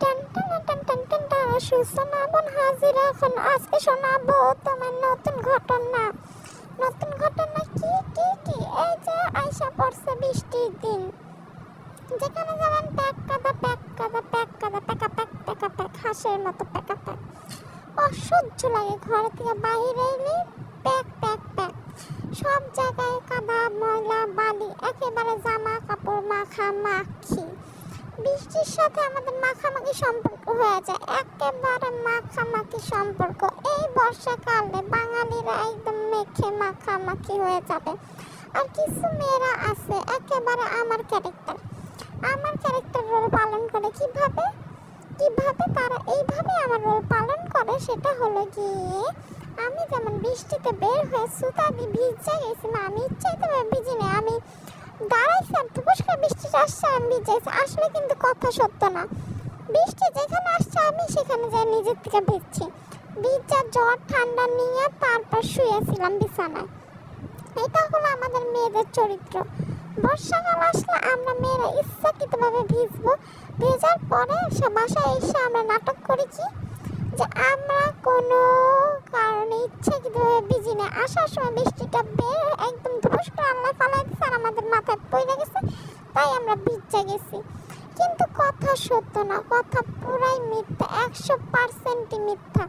টান টান টান টান টান টান সূচনা বোন হাজির এখন আজকে শোনাবো তোমার নতুন ঘটনা নতুন ঘটনা কি কি কি এই যে আইসা পড়ছে বৃষ্টির দিন যেখানে যাবেন প্যাক কাদা প্যাক কাদা প্যাক কাদা প্যাকা প্যাক প্যাকা প্যাক হাঁসের মতো প্যাকা প্যাক অসহ্য লাগে ঘর থেকে বাইরে এলে প্যাক প্যাক প্যাক সব জায়গায় কাদা ময়লা বালি একেবারে জামা কাপড় মাখা মাখি বৃষ্টির সাথে আমাদের মাখামাখি সম্পর্ক হয়ে যায়। একেবারে মাখামাখি সম্পর্ক। এই বর্ষাকালে বাঙালিরা একদম মেখে মাখামাখি হয়ে যাবে। আর কিছু মেয়েরা আছে, একেবারে আমার ক্যারেক্টার আমার ক্যারেক্টার রোল পালন করে কীভাবে? কীভাবে তারা এইভাবে আমার রোল পালন করে সেটা হলো গিয়ে আমি যেমন বৃষ্টিতে বের হয়ে সুতা দিয়ে ভিজে গেছি আমি ইচ্ছাইতে ভিজি না আমি দাঁড়াইছি আর পুষ্কার বৃষ্টি আসছে, আমি ভিজেছি আসলে কিন্তু কথা সত্য না। বৃষ্টি যেখানে আসছে, আমি সেখানে যাই, নিজের থেকে ভিজছি। ভিজা জ্বর, ঠান্ডা নিয়ে তারপর শুয়েছিলাম বিছানায়। এটা হলো আমাদের মেয়েদের চরিত্র। বর্ষাকাল আসলে আমরা মেয়েরা ইচ্ছাকৃতভাবে ভিজবো। ভেজার পরে সে বাসায় এসে আমরা নাটক করি কি? যে আমরা কোনো কারণে ইচ্ছাকৃতভাবে ভিজি না আসার সময় বৃষ্টিটা বের একদম আল্লাহ ফালাই আর আমাদের মাথায় পড়ে গেছে, তাই আমরা ভিজে গেছি। কিন্তু কথা সত্য না, কথা পুরাই মিথ্যা, একশো পার্সেন্টই মিথ্যা।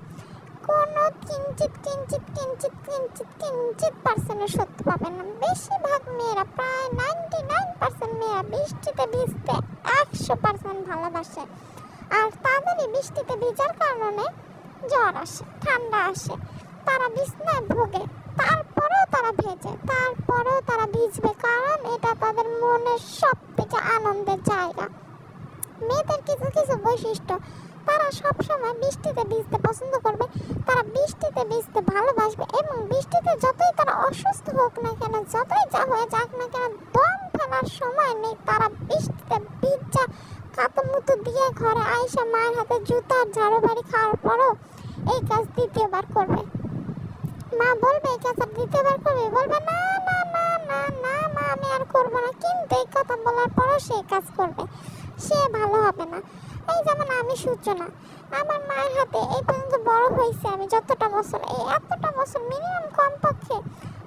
কোনো কিঞ্চিত কিঞ্চিত কিঞ্চিত কিঞ্চিত কিঞ্চিত পার্সেন্টের সত্য পাবেন না। বেশিরভাগ মেয়েরা, প্রায় নাইনটি নাইন পার্সেন্ট মেয়েরা বৃষ্টিতে ভিজতে একশো পার্সেন্ট ভালোবাসে। আর তাদেরই বৃষ্টিতে ভিজার কারণে জ্বর আসে, ঠান্ডা আসে। তারা বিছনায় ভোগে তারপরেও তারা ভেজে তারপরেও তারা ভিজবে, কারণ এটা তাদের মনের সব থেকে আনন্দের জায়গা। মেয়েদের কিছু কিছু বৈশিষ্ট্য, তারা সব সময় বৃষ্টিতে ভিজতে পছন্দ করবে, তারা বৃষ্টিতে ভিজতে ভালোবাসবে এবং বৃষ্টিতে যতই তারা অসুস্থ হোক না কেন, যতই যা হয়ে যাক না কেন, দম ফেলার সময় নেই, তারা বৃষ্টিতে ভিজা কাতমুতো দিয়ে ঘরে আইসা মায়ের হাতে জুতার ঝাড়ু বাড়ি খাওয়ার পরও এই কাজ দ্বিতীয়বার করবে। বলবে এই দ্বিতীয়বার করবে। বলবে, না না না না না, মা, আমি আর করব না। কিন্তু এই কথা বলার পরও সে কাজ করবে। সে ভালো হবে না। এই যেমন আমি সূচনা আমার মায়ের হাতে এই পর্যন্ত বড় হয়েছে আমি যতটা বছর। এই এতটা বছর মিনিমাম কমপক্ষে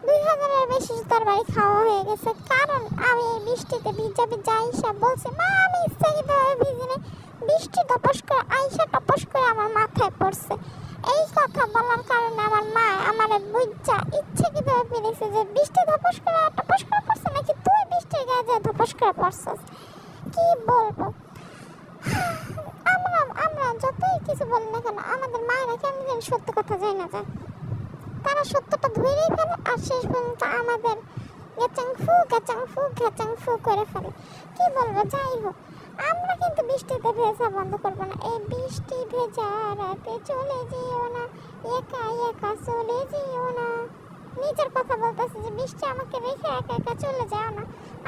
দুই হাজারের বেশি জুতার বাড়ি খাওয়া হয়ে গেছে। কারণ আমি এই বৃষ্টিতে ভিজা ভিজা আইসা বলছি, মা, আমি ইচ্ছাকৃতভাবে ভিজি নেই বৃষ্টি টপস করে, আইসা টপস করে আমার মাথায় পড়ছে। এই কথা বলার কারণে আমার মা আমার বুঝা ইচ্ছাকৃতভাবে পেরেছে যে বৃষ্টি ধপস করে টপস করে পড়ছে নাকি তুই বৃষ্টির গায়ে যে ধপস করে পড়ছিস? কি বলব? আমরা আমরা যতই কিছু বলি না কেন, আমাদের মায়েরা কেন যেন সত্য কথা যায় না যায়। তারা সত্যটা ধরেই ফেলে আর শেষ পর্যন্ত আমাদের গেচাং ফু গেচাং ফু গেচাং ফু করে ফেলে। কি বলব? যাই হোক। আমরা কিন্তু বৃষ্টিতে ভেজা বন্ধ করব না। এই বৃষ্টি ভেজা রাতে চলে যেও না। একা একা চলে যেও না। নিজের কথা বলতেছে যে বৃষ্টি আমাকে রেখে একা একা চলে যাও না।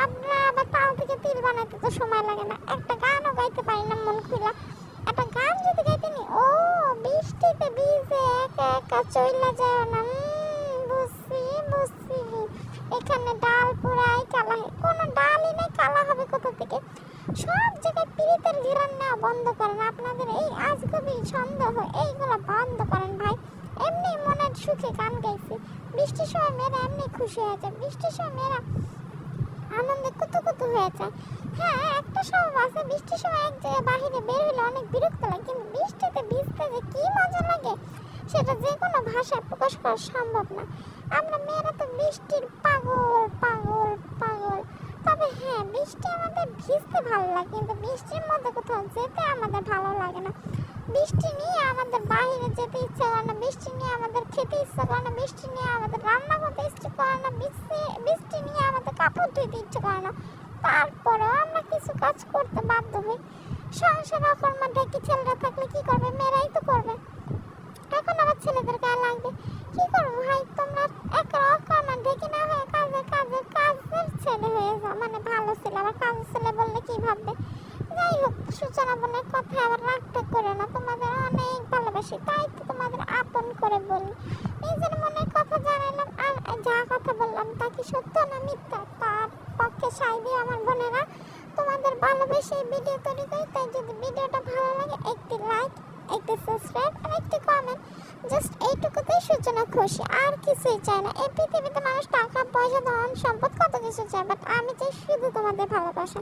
আমরা আবার তাও থেকে তিল বানাইতে তো সময় লাগে না। একটা গানও গাইতে পারি না মন খুলা একটা গান যদি গাইতে নি, ও বৃষ্টিতে ভিজে একা একা চলে যাও না। বুঝছি বুঝছি। এখানে ডাল পুরাই কালা কোনো ডালই নেই, কালা হবে কোথা থেকে? সব জায়গায় পীড়িতের ঘেরান বন্ধ করেন। আপনাদের এই আজগবি সন্দেহ, এইগুলো বন্ধ করেন ভাই। এমনি মনের সুখে গান গাইছি। বৃষ্টির সময় মেয়েরা এমনি খুশি হয়ে বৃষ্টির সময় মেয়েরা আনন্দে কুতু কুতু হয়ে হ্যাঁ একটা স্বভাব আছে, বৃষ্টির সময় এক জায়গায় বাহিরে বের হলে অনেক বিরক্ত লাগে। কিন্তু বৃষ্টিতে ভিজতে যে কি মজা লাগে, সেটা যে কোনো ভাষায় প্রকাশ করা সম্ভব না। আমরা মেয়েরা তো বৃষ্টির পাগল পাগল তবে হ্যাঁ বৃষ্টি আমাদের ভিজতে ভালো লাগে, কিন্তু বৃষ্টির মধ্যে কোথাও যেতে আমাদের ভালো লাগে না। বৃষ্টি নিয়ে আমাদের বাইরে যেতে ইচ্ছে করে না, বৃষ্টি নিয়ে আমাদের খেতে ইচ্ছে করে না, বৃষ্টি নিয়ে আমাদের রান্না করতে ইচ্ছে করে না, বৃষ্টি বৃষ্টি নিয়ে আমাদের কাপড় ধুইতে ইচ্ছে করে না। তারপরেও আমরা কিছু কাজ করতে বাধ্য হই। সংসার অকর্ম ঢেকে ছেলেরা থাকলে কি করবে? মেয়েরাই তো করবে। এখন আবার ছেলেদের গায়ে লাগবে। কি করব ভাই? তোমরা একা অকর্ম ঢেকে না হয়ে কাজে কাজে কাজের ছেলে হয়ে যাও মানে ভালো ছেলে, আবার ছেলে বললে কি ভাববে? যাই হোক, সূচনা বোনের কথা আবার রাগটা করে না, তোমাদের অনেক ভালোবাসি, তাই তো তোমাদের আপন করে বলি। নিজের মনের কথা জানালাম আর যা কথা বললাম তা কি সত্য না মিথ্যা? তার পক্ষে সাই দিয়ে আমার বোনেরা। তোমাদের ভালোবেসে ভিডিও তৈরি করি, তাই যদি ভিডিওটা ভালো লাগে, একটি লাইক, একটি সাবস্ক্রাইব, আর একটি কমেন্ট জাস্ট এইটুকুতেই সূচনা খুশি, আর কিছুই চাই না। এই পৃথিবীতে মানুষ টাকা, পয়সা, ধন, সম্পদ কিছু চায় বাট আমি চাই শুধু তোমাদের ভালোবাসা।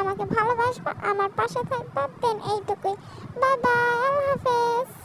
আমাকে ভালোবাসবা, আমার পাশে থাকবা দেন এইটুকুই। বাই বাই, আল্লাহ হাফেজ।